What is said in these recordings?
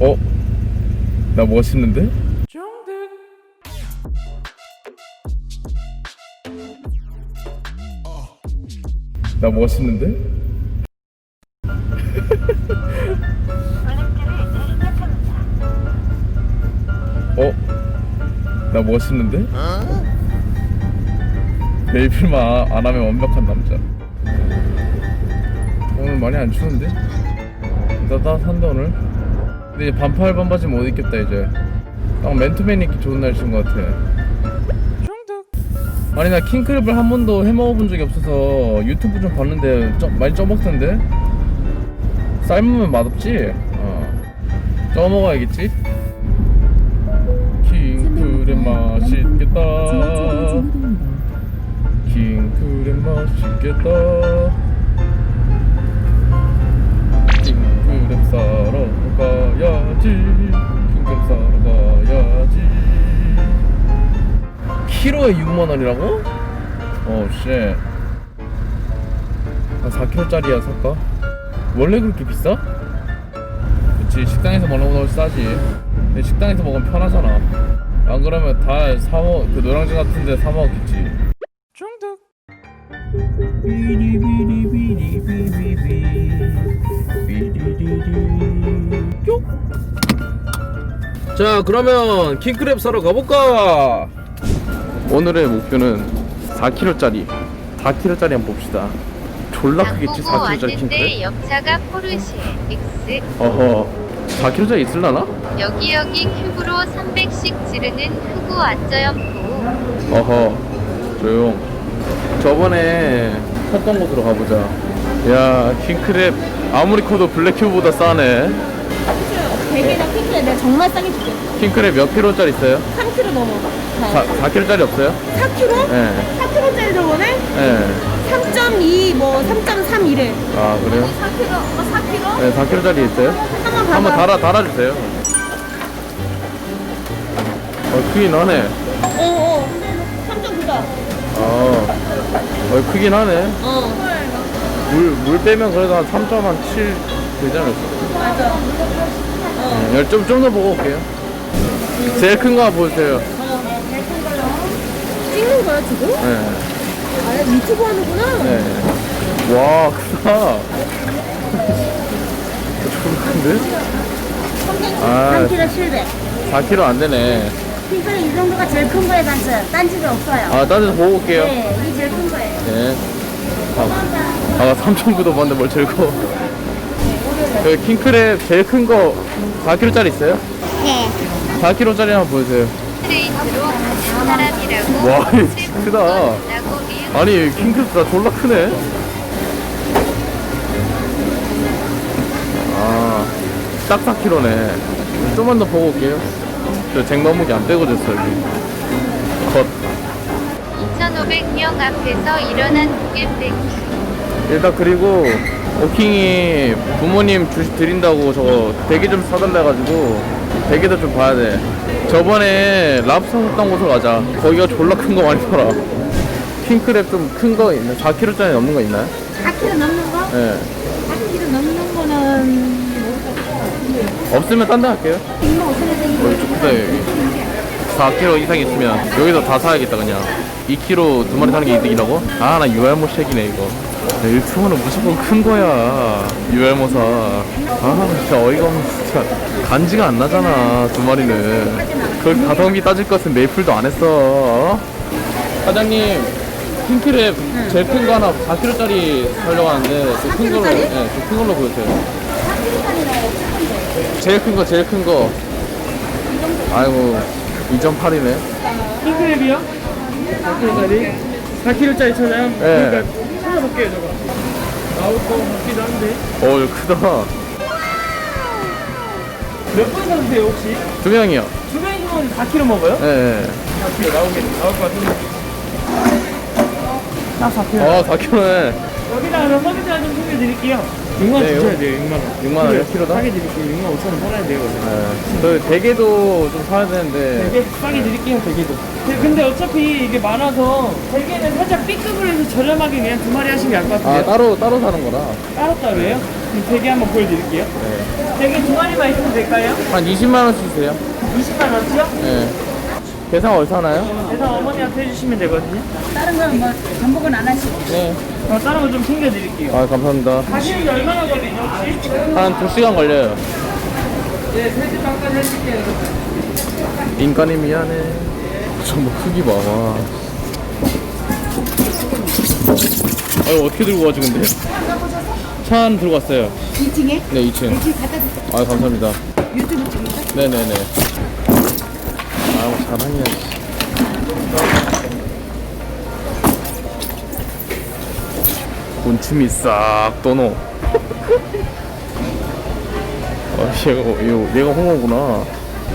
어? 나 멋있는데? 나 멋있는데? 어? 나 멋있는데? 메이플만 아- 안 하면 완벽한 남자 오늘 많이 안 추운데? 따뜻한데 오늘? 근데 이제 반팔 반바지 못 입겠다 이제. 딱 맨투맨 입기 좋은 날씨인 것 같아. 아니 나 킹크랩을 한 번도 해먹어본 적이 없어서 유튜브 좀 봤는데 쪄- 많이 쪄먹던데? 삶으면 맛없지? 어. 쪄먹어야겠지? 킹크랩 맛있겠다. 킹크랩 맛있겠다 사러 가야지 키로에 6만원이라고? 어, 쉣. 한 4kg짜리야 살까? 원래 그렇게 비싸? 그치, 식당에서 먹는 훨씬 싸지. 근데 식당에서 먹으면 편하잖아. 안 그러면 다 사먹, 그 노량진 같은 데 사먹었겠지. 중독. 자 그러면 킹크랩 사러 가볼까? 오늘의 목표는 4kg짜리. 4kg짜리 한번 봅시다. 졸라 크겠지 4kg짜리 킹크랩? 왔는데 옆차가 포르쉐 X. 어허. 4kg짜리 있을라나? 여기 여기 큐브로 300씩 지르는 흑우 안저염포. 어허. 조용. 저번에 샀던 곳으로 가보자. 야 킹크랩 아무리 커도 블랙큐브보다 싸네 대게랑 핑크에 내가 정말 싸게 줄게. 킹크랩 몇 킬로짜리 있어요? 3kg 넘어. 4, 4킬로짜리 없어요? 4kg? 예 4kg짜리 저번에 예. 3.2, 뭐 3.3 이래. 아 그래요? 4kg, 어 4kg? 네 4킬로짜리 있어요? 한번 봐봐. 한번 달아 달아주세요. 어 크긴 하네. 어, 어. 3.9다. 어, 어 크긴 하네. 어. 물 물 빼면 그래도 한 3.7 되지 않을까? 맞아. 네, 좀좀 더 보고 올게요. 제일 큰 거 한번 보세요. 어. 찍는 거야, 지금? 네, 아, 유튜브 하는구나. 네. 와 크다. 좋은데? 아. 3kg 700. 4kg 안 되네. 핑크는 이 정도가 제일 큰 거에 단어요. 딴 집에 없어요. 아, 딴 데서 보고 올게요. 네, 이게 제일 큰 거예요. 네. 아, 아 3,900도 봤는데 뭘 들고. 그 킹크랩 제일 큰 거 4kg짜리 있어요? 네. 4kg짜리 한번 보여주세요. 트레이트로 사람이라고 와, 이거 크다. 리을 아니, 킹크랩 다 졸라 크네. 아, 딱 4kg네. 좀만 더 보고 올게요. 저 쟁반무게 안 떼고 졌어, 여기. 컷. 2,500명 앞에서 일어난 무게 빼기 일단 그리고 오킹이 부모님 주식 드린다고 저거 대게 좀 사달래 가지고 대게도 좀 봐야 돼. 저번에 랍스터 샀던 곳으로 가자. 거기가 졸라 큰 거 많이 팔아. 킹크랩 좀 큰 거 있나? 4kg짜리 넘는 거 있나요? 4kg 넘는 거? 예. 4kg 넘는 거는 없으면 딴데 갈게요. 2만 5천 원 어, 이쪽 크다 여기. 4kg 이상 있으면 여기서 다 사야겠다 그냥. 2kg 두 마리 사는 게 이득이라고? 아 나 유알모 쉑이네 이거. 내 유튜브는 무조건 큰 거야. 유알모사. 아 진짜 어이가 없네 진짜. 간지가 안 나잖아 두 마리는. 그 가성비 따질 것은 메이플도 안 했어. 어? 사장님 킹크랩 제일 큰 거 하나 4kg짜리 사려고 하는데 그큰 걸로, 4kg 짜리? 네, 그큰 걸로 보여주세요. 제일 큰 거, 제일 큰 거. 아이고, 2.8이네. 킹크랩이요? 4kg짜리? 4kg짜리 찾아요? 예. 그러니까 찾아볼게요 저거 나올 거 같기도 한데 어, 이거 크다. 몇분 사주세요 혹시? 두 명이요. 두 명이면 4kg 먹어요? 예, 예. 4kg 나오겠, 나올 것 같은데 딱 4kg 어, 4kg네. 여기다가 그럼 서비스 좀 소개해드릴게요 6만 네, 주셔야 요- 돼요 6만 원 6만 원이요? 키로당? 싸게 드릴게요 6만 5천 원 팔아야 돼요 예. 저 대게도 좀 사야 되는데. 되게 싸게 드릴게요 대게도 근데 어차피 이게 많아서 대게는 살짝 B급으로 해서 저렴하게 그냥 두 마리 하시는 게 나을 것 아, 같은데요? 따로, 따로 사는 거라. 따로따로예요? 대게 한번 보여드릴게요. 네. 대게 두 마리만 있으면 될까요? 한 20만 원씩 주세요. 20만 원치요? 네. 계산 어디서 하나요? 그래서 어머니한테 해주시면 되거든요. 다른 건 뭐 전복은 안 하시고 네. 어, 다른 거 좀 챙겨드릴게요. 아 감사합니다. 가시는 게 얼마나 걸리죠 혹시? 한 2시간 걸려요. 네, 3시 반까지 해줄게요. 인간이 미안해. 전부 크기 봐. 와. 아유 어떻게 들고 가지 근데? 차 안 들고 왔어요. 2층에 네 2층. 여기 갖다 주세요. 아 감사합니다. 유튜브 찍을까? 네네네. 아우 사랑이야. 군침이 싹 떠노. 아, 얘가, 이거, 얘가 홍어구나.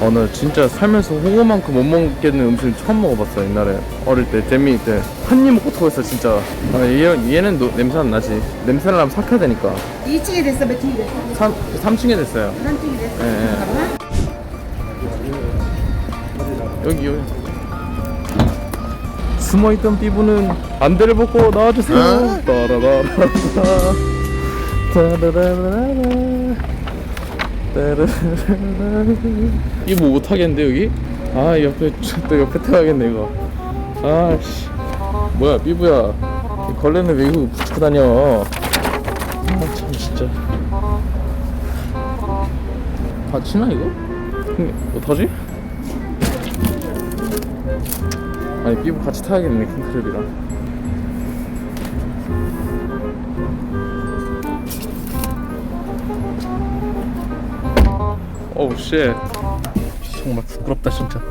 어, 나 진짜 살면서 홍어만큼 못 먹겠는 음식을 처음 먹어봤어, 옛날에. 어릴 때, 재미 때. 한 입 먹고 토했어, 진짜. 아, 얘, 얘는 노, 냄새 안 나지. 냄새를 나면 삭혀야 되니까. 2층에 됐어 몇 층에 됐어? 3, 3층에 됐어요. 3층에 됐어. 예, 예. 여기 여기 숨어있던 삐부는 안대를 벗고 나와주세요 따라라라라 따라라라라 따라라라라 이거 뭐 못하겠는데 여기? 아 옆에 또 옆에 타야겠네 이거 아씨 뭐야 삐부야 이 걸레는 왜 이거 붙이고 다녀 아 참 진짜 다치나 이거? 어떡하지? 아니 삐부 같이 타야겠네 킹크랩이랑. 어우 쉣 정말 부끄럽다 진짜.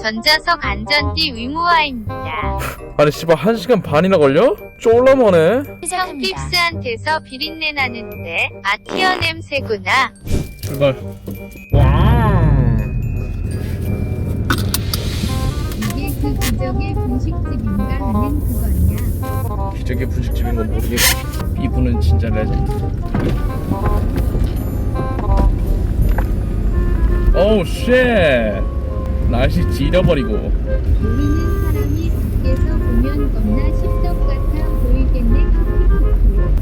전자석 안전띠 의무화입니다. 아니 씨발 한 시간 반이나 걸려? 쫄라머네 성핍스한테서 비린내 나는데 아티어 냄새구나. 출발 기적의 분식집인가 하는 그거냐. 기적의 분식집인 건 모르겠고 삐부는 진짜 레전드. 어우 쉣 날씨 지려버리고. 우리는 사람이 밖에서 보면 겁나 십덕 같아 보이겠네.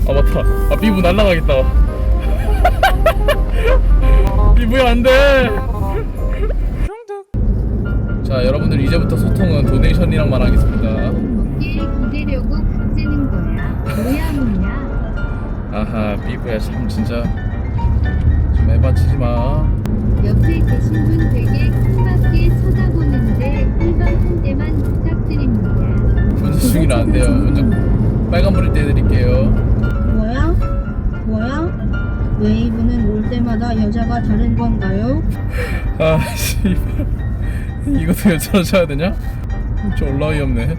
아 맞다. 아 삐부 날라가겠다. 삐부야 안 돼 이제부터 소통은 도네이션이랑만 하겠습니다 먹기를 기대려고 각재는 거야. 뭐야 뭐야. 아하 삐부야 참 진짜 좀 에바치지 마 옆에 계신 분 되게 킹받게 쳐다보는데 일반 한 대만 부탁드립니다. 운전 중이라 안 돼요 운전 빨간불일 때 해드릴게요 뭐야? 뭐야? 웨이브는 올 때마다 여자가 다른 건가요? 아 씨발 이것도 쳐야 되냐? 좀 올라 어이없네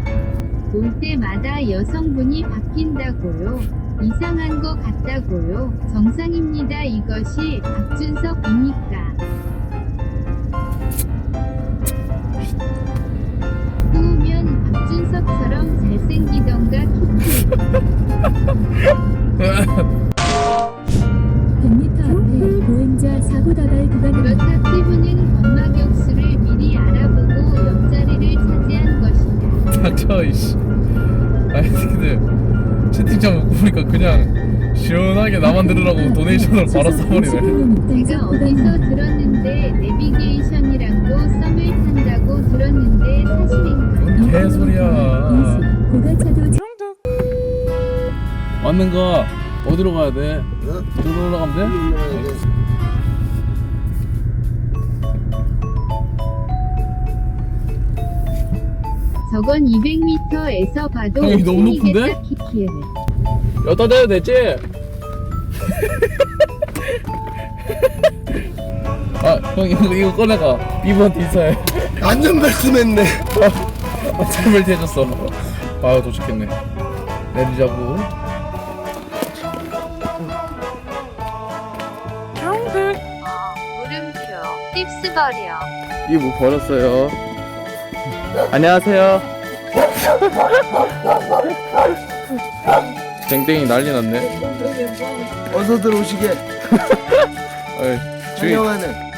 올 때마다 여성분이 바뀐다고요. 이상한 거 같다고요. 정상입니다. 이것이 박준석이니까. 꾸우면 박준석처럼 잘생기던가 키키. 100m 앞에 보행자 사고 다발 구간입니다. 쳐 이씨 아니 근데 채팅창 먹고 보니까 그냥 시원하게 나만 들으라고 도네이션을 바로 써버리네 제가 어디서 들었는데 내비게이션이랑도 썸을 탄다고 들었는데 사실인가? 뭔 개소리야 맞는 거 어디로 가야 돼? 저기로 올라가면 돼? 저건 200m에서 봐도 형이 너무 높은데? 팬이겠다, 키키에. 여기다 대도 됐지? 아, 형 이거, 이거 꺼내가 이브한테 인사해 안전 말씀했네. 아, 잘멜트 해줬어 아 도착했네 내리자고 물음표. 팁스 버려. 이거 뭐 버렸어요 안녕하세요. 땡땡이 난리 났네. 어서 들어오시게. 어이, 주인. 환영하는